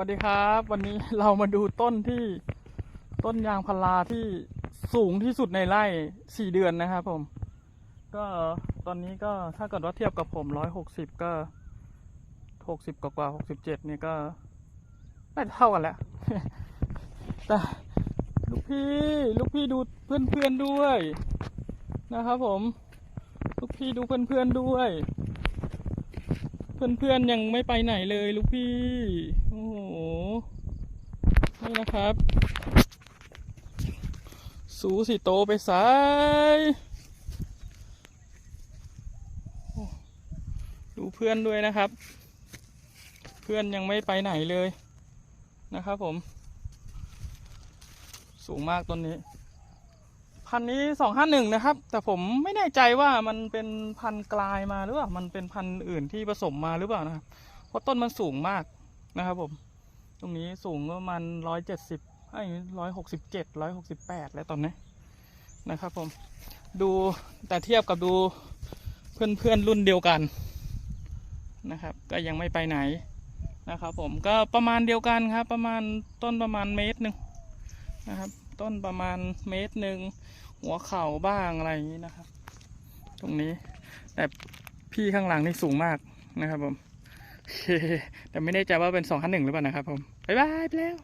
วัสดีครับ วันนี้เรามาดูต้นที่ต้นยางพาราที่สูงที่สุดในไร่สี่เดือนนะครับผม ก็ตอนนี้ก็ถ้าเกิดว่าเทียบกับผมร้อยหกสิบก็หกสิบกว่าหกสิบเจ็ดนี่ก็น่าจะเท่ากันแหละแต่ลูกพี่ลูกพี่ดูเพื่อนเพื่อนด้วยนะครับผม ลูกพี่ดูเพื่อนเพื่อนด้วย เพื่อนๆยังไม่ไปไหนเลยลูกพี่ โอ้โห นี่นะครับ สูสิโตไปสาย ดูเพื่อนด้วยนะครับ เพื่อนยังไม่ไปไหนเลยนะครับผม สูงมากต้นนี้ พันนี้สองห้าหนึ่งนะครับ แต่ผมไม่แน่ใจว่ามันเป็นพันกลายมาหรือเปล่ามันเป็นพันอื่นที่ผสมมาหรือเปล่านะครับ เพราะต้นมันสูงมากนะครับผม ตรงนี้สูงประมาณร้อยเจ็ดสิบไอ้ร้อยหกสิบเจ็ดร้อยหกสิบแปดแล้วตอนนี้นะครับผม ดูแต่เทียบกับดูเพื่อนเพื่อนรุ่นเดียวกันนะครับ ก็ยังไม่ไปไหนนะครับผมก็ประมาณเดียวกันครับ ประมาณต้นประมาณเมตรหนึ่งนะครับ ต้นประมาณเมตรหนึ่งหัวเข่าบ้างอะไรอย่างนี้นะครับ ตรงนี้ แต่พี่ข้างหลังนี่สูงมากนะครับผมแต่ไม่แน่ใจว่าเป็นสองห้นหนึ่งหรือเปล่านะครับผม บ๊ายบายไปแล้ว